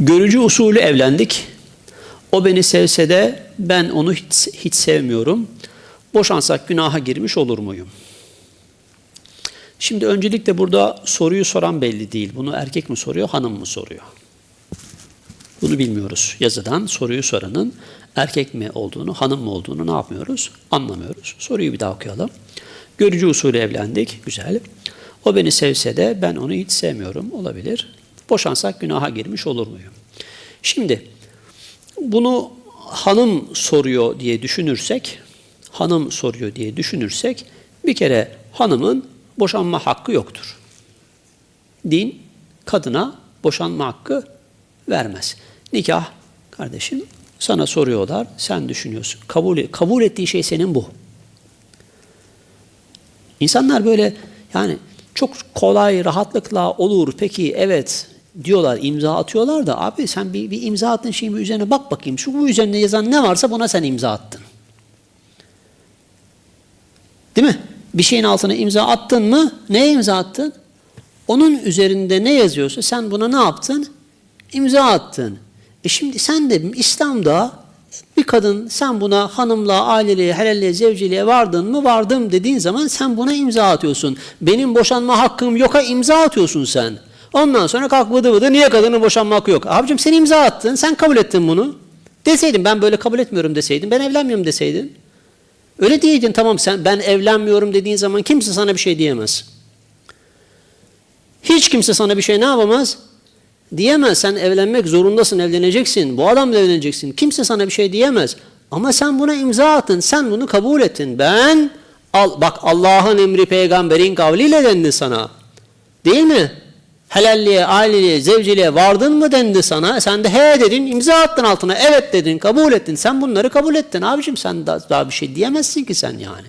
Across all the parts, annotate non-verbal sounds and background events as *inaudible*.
Görücü usulü evlendik. O beni sevse de ben onu hiç, hiç sevmiyorum. Boşansak günaha girmiş olur muyum? Şimdi öncelikle burada soruyu soran belli değil. Bunu erkek mi soruyor, hanım mı soruyor? Bunu bilmiyoruz. Yazıdan soruyu soranın erkek mi olduğunu, hanım mı olduğunu ne yapmıyoruz? Anlamıyoruz. Soruyu bir daha okuyalım. Görücü usulü evlendik. Güzel. O beni sevse de ben onu hiç sevmiyorum. Olabilir. Boşansak günaha girmiş olur muyum? Şimdi bunu hanım soruyor diye düşünürsek, hanım soruyor diye düşünürsek bir kere hanımın boşanma hakkı yoktur. Din kadına boşanma hakkı vermez. Nikah kardeşim sana soruyorlar, sen düşünüyorsun. Kabul kabul ettiği şey senin bu. İnsanlar böyle yani çok kolay, rahatlıkla olur. Peki evet diyorlar, imza atıyorlar da abi sen bir, bir imza attın şeyin üzerine bak bakayım. Şu bu üzerinde yazan ne varsa buna sen imza attın. Değil mi? Bir şeyin altına imza attın mı? Neye imza attın? Onun üzerinde ne yazıyorsa sen buna ne yaptın? İmza attın. E şimdi sen de İslam'da bir kadın sen buna hanımla, aileliğe, helalliğe, zevciliğe vardın mı? Vardım dediğin zaman sen buna imza atıyorsun. Benim boşanma hakkım yoka imza atıyorsun sen. Ondan sonra kalk vıdı vıdı niye kadının boşanma hakkı yok? Abicim sen imza attın, sen kabul ettin bunu. Deseydin ben böyle kabul etmiyorum deseydin, ben evlenmiyorum deseydin. Öyle diyeydin tamam sen ben evlenmiyorum dediğin zaman kimse sana bir şey diyemez. Hiç kimse sana bir şey ne yapamaz? Diyemez. Sen evlenmek zorundasın, evleneceksin. Bu adamla evleneceksin. Kimse sana bir şey diyemez. Ama sen buna imza attın. Sen bunu kabul ettin. Ben al, bak Allah'ın emri peygamberin kavliyle dendi sana. Değil mi? Helalliğe, aileliğe, zevciliğe vardın mı dendi sana. Sen de he dedin, imza attın altına. Evet dedin, kabul ettin. Sen bunları kabul ettin. Abicim sen daha, daha bir şey diyemezsin ki sen yani.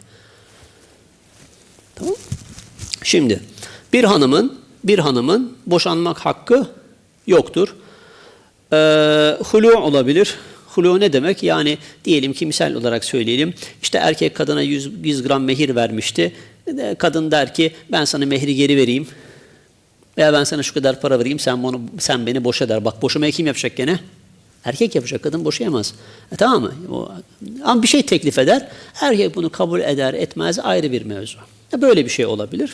Tamam Şimdi bir hanımın bir hanımın boşanmak hakkı yoktur. Ee, hulu olabilir. Hulu ne demek? Yani diyelim ki misal olarak söyleyelim. İşte erkek kadına 100, 100 gram mehir vermişti. Kadın der ki ben sana mehri geri vereyim. Veya ben sana şu kadar para vereyim sen bunu sen beni boşa der. Bak boşamayı kim yapacak gene? Erkek yapacak, kadın boşayamaz. E, tamam mı? O, ama bir şey teklif eder. Erkek bunu kabul eder, etmez ayrı bir mevzu. Böyle bir şey olabilir.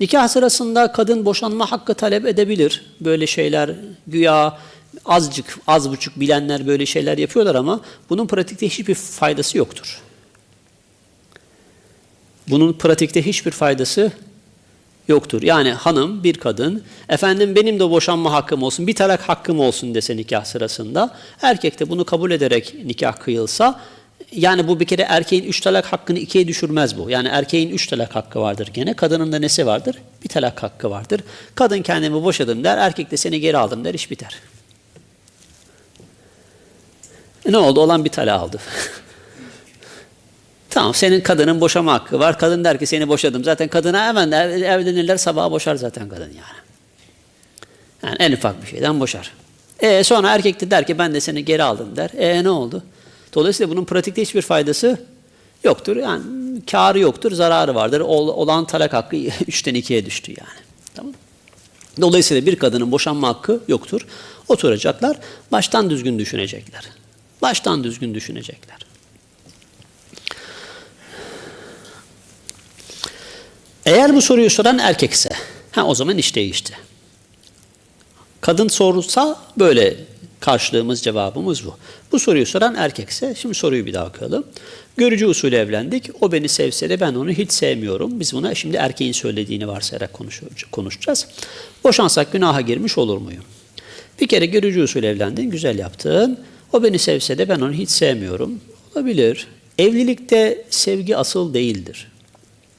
Nikah sırasında kadın boşanma hakkı talep edebilir. Böyle şeyler güya azıcık, az buçuk bilenler böyle şeyler yapıyorlar ama bunun pratikte hiçbir faydası yoktur. Bunun pratikte hiçbir faydası yoktur. Yani hanım, bir kadın, efendim benim de boşanma hakkım olsun, bir talak hakkım olsun dese nikah sırasında, erkek de bunu kabul ederek nikah kıyılsa, yani bu bir kere erkeğin üç talak hakkını ikiye düşürmez bu. Yani erkeğin üç talak hakkı vardır gene, kadının da nesi vardır? Bir talak hakkı vardır. Kadın kendimi boşadım der, erkek de seni geri aldım der, iş biter. E ne oldu? Olan bir talak aldı. *laughs* Tamam senin kadının boşama hakkı var. Kadın der ki seni boşadım. Zaten kadına hemen ev- evlenirler sabaha boşar zaten kadın yani. Yani en ufak bir şeyden boşar. E sonra erkek de der ki ben de seni geri aldım der. E ne oldu? Dolayısıyla bunun pratikte hiçbir faydası yoktur. Yani karı yoktur, zararı vardır. Ol- olan talak hakkı *laughs* üçten ikiye düştü yani. Tamam Dolayısıyla bir kadının boşanma hakkı yoktur. Oturacaklar, baştan düzgün düşünecekler. Baştan düzgün düşünecekler. Eğer bu soruyu soran erkekse, ha o zaman iş değişti. Kadın sorulsa böyle karşılığımız cevabımız bu. Bu soruyu soran erkekse, şimdi soruyu bir daha okuyalım. Görücü usulü evlendik, o beni sevse de ben onu hiç sevmiyorum. Biz buna şimdi erkeğin söylediğini varsayarak konuşacağız. Boşansak günaha girmiş olur muyum? Bir kere görücü usulü evlendin, güzel yaptın. O beni sevse de ben onu hiç sevmiyorum. Olabilir. Evlilikte sevgi asıl değildir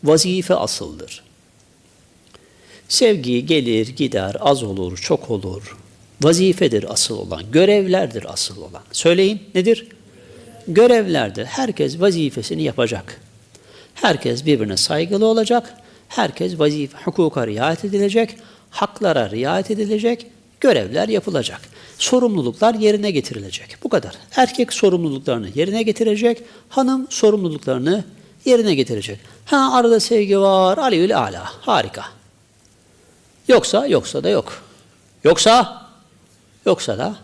vazife asıldır. Sevgi gelir, gider, az olur, çok olur. Vazifedir asıl olan, görevlerdir asıl olan. Söyleyin nedir? Görevlerdir. Herkes vazifesini yapacak. Herkes birbirine saygılı olacak. Herkes vazife, hukuka riayet edilecek, haklara riayet edilecek, görevler yapılacak. Sorumluluklar yerine getirilecek. Bu kadar. Erkek sorumluluklarını yerine getirecek, hanım sorumluluklarını yerine getirecek. Ha arada sevgi var, aliyül ala, harika. Yoksa, yoksa da yok. Yoksa, yoksa da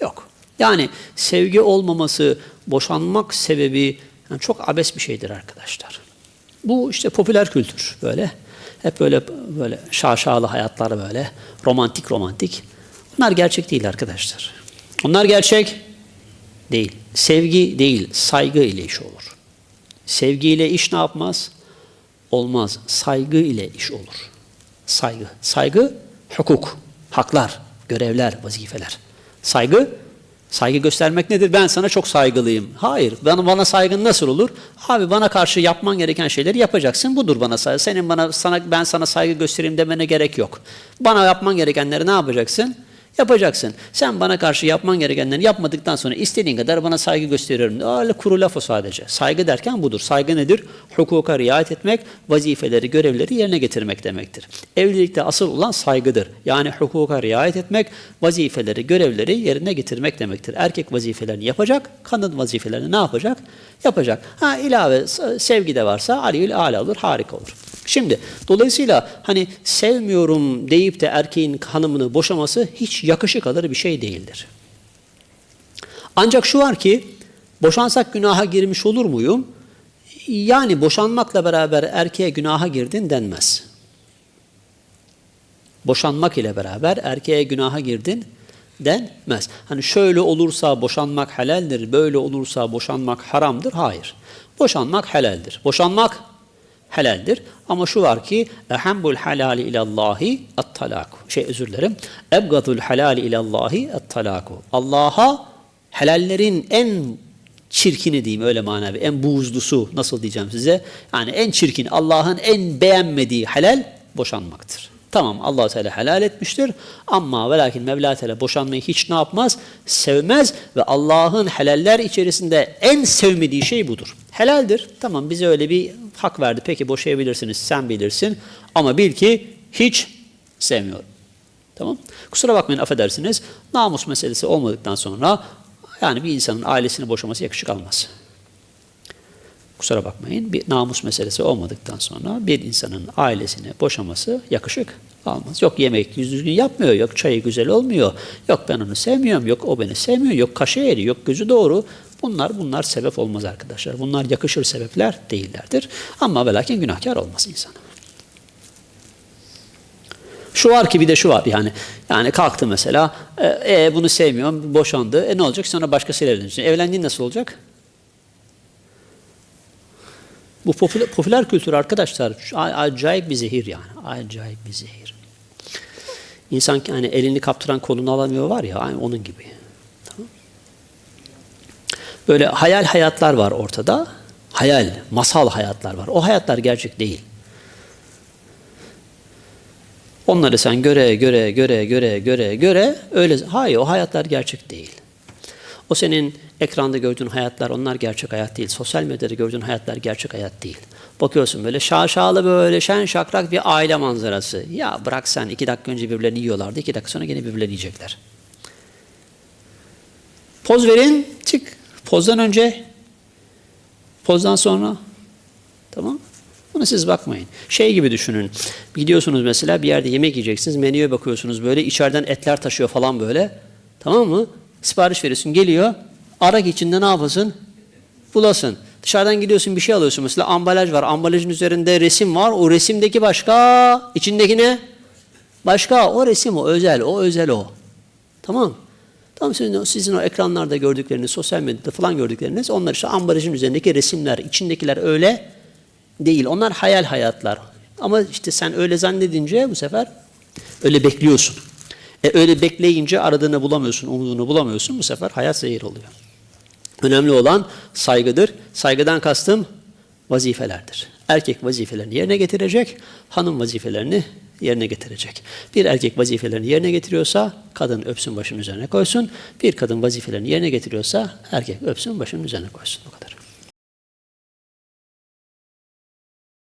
yok. Yani sevgi olmaması, boşanmak sebebi yani çok abes bir şeydir arkadaşlar. Bu işte popüler kültür böyle. Hep böyle böyle şaşalı hayatlar böyle. Romantik romantik. Bunlar gerçek değil arkadaşlar. Onlar gerçek değil. Sevgi değil, saygı ile iş olur. Sevgiyle iş ne yapmaz? Olmaz. Saygı ile iş olur. Saygı. Saygı, hukuk, haklar, görevler, vazifeler. Saygı, saygı göstermek nedir? Ben sana çok saygılıyım. Hayır. Bana, bana saygın nasıl olur? Abi bana karşı yapman gereken şeyleri yapacaksın. Budur bana saygı. Senin bana sana ben sana saygı göstereyim demene gerek yok. Bana yapman gerekenleri ne yapacaksın? Yapacaksın. Sen bana karşı yapman gerekenleri yapmadıktan sonra istediğin kadar bana saygı gösteriyorum. Öyle kuru laf o sadece. Saygı derken budur. Saygı nedir? Hukuka riayet etmek, vazifeleri, görevleri yerine getirmek demektir. Evlilikte asıl olan saygıdır. Yani hukuka riayet etmek, vazifeleri, görevleri yerine getirmek demektir. Erkek vazifelerini yapacak, kadın vazifelerini ne yapacak? Yapacak. Ha ilave sevgi de varsa aliyül ala olur, harika olur. Şimdi dolayısıyla hani sevmiyorum deyip de erkeğin hanımını boşaması hiç yakışık alır bir şey değildir. Ancak şu var ki boşansak günaha girmiş olur muyum? Yani boşanmakla beraber erkeğe günaha girdin denmez. Boşanmak ile beraber erkeğe günaha girdin denmez. Hani şöyle olursa boşanmak helaldir, böyle olursa boşanmak haramdır. Hayır. Boşanmak helaldir. Boşanmak helaldir. Ama şu var ki ehambul halali ilallahi at-talaku. Şey özür dilerim. Ebgadul halali ilallahi at-talaku. Allah'a helallerin en çirkini diyeyim öyle manavi. En buğuzlusu nasıl diyeceğim size? Yani en çirkin Allah'ın en beğenmediği helal boşanmaktır. Tamam allah Teala helal etmiştir ama ve lakin Mevla Teala boşanmayı hiç ne yapmaz? Sevmez ve Allah'ın helaller içerisinde en sevmediği şey budur. Helaldir. Tamam bize öyle bir hak verdi. Peki boşayabilirsiniz sen bilirsin ama bil ki hiç sevmiyorum. Tamam. Kusura bakmayın affedersiniz. Namus meselesi olmadıktan sonra yani bir insanın ailesini boşaması yakışık almaz. Kusura bakmayın bir namus meselesi olmadıktan sonra bir insanın ailesini boşaması yakışık almaz. Yok yemek düzgün yapmıyor, yok çayı güzel olmuyor, yok ben onu sevmiyorum, yok o beni sevmiyor, yok kaşı eri, yok gözü doğru. Bunlar bunlar sebep olmaz arkadaşlar. Bunlar yakışır sebepler değillerdir. Ama ve günahkar olmaz insan. Şu var ki bir de şu var yani. Yani kalktı mesela, e, e, bunu sevmiyorum, boşandı. E ne olacak? Sonra başkasıyla evlenecek. Evlendiğin nasıl olacak? Bu popüler, popüler kültür arkadaşlar acayip bir zehir yani. Acayip bir zehir. İnsan hani elini kaptıran kolunu alamıyor var ya aynı onun gibi. Böyle hayal hayatlar var ortada. Hayal, masal hayatlar var. O hayatlar gerçek değil. Onları sen göre göre göre göre göre göre öyle hayır o hayatlar gerçek değil. O senin ekranda gördüğün hayatlar onlar gerçek hayat değil. Sosyal medyada gördüğün hayatlar gerçek hayat değil. Bakıyorsun böyle şaşalı böyle şen şakrak bir aile manzarası. Ya bırak sen iki dakika önce birbirlerini yiyorlardı. iki dakika sonra yine birbirlerini yiyecekler. Poz verin çık. Pozdan önce pozdan sonra tamam Buna siz bakmayın. Şey gibi düşünün. Gidiyorsunuz mesela bir yerde yemek yiyeceksiniz. Menüye bakıyorsunuz böyle içeriden etler taşıyor falan böyle. Tamam mı? Sipariş veriyorsun geliyor. Arak içinde ne yapasın? Bulasın. Dışarıdan gidiyorsun bir şey alıyorsun. Mesela ambalaj var. Ambalajın üzerinde resim var. O resimdeki başka. içindeki ne? Başka. O resim o. Özel. O özel o. Tamam Tamam sizin, sizin o ekranlarda gördükleriniz, sosyal medyada falan gördükleriniz onlar işte ambalajın üzerindeki resimler, içindekiler öyle değil. Onlar hayal hayatlar. Ama işte sen öyle zannedince bu sefer öyle bekliyorsun. E öyle bekleyince aradığını bulamıyorsun, umduğunu bulamıyorsun. Bu sefer hayat zehir oluyor. Önemli olan saygıdır. Saygıdan kastım vazifelerdir. Erkek vazifelerini yerine getirecek, hanım vazifelerini yerine getirecek. Bir erkek vazifelerini yerine getiriyorsa kadın öpsün başının üzerine koysun. Bir kadın vazifelerini yerine getiriyorsa erkek öpsün başının üzerine koysun.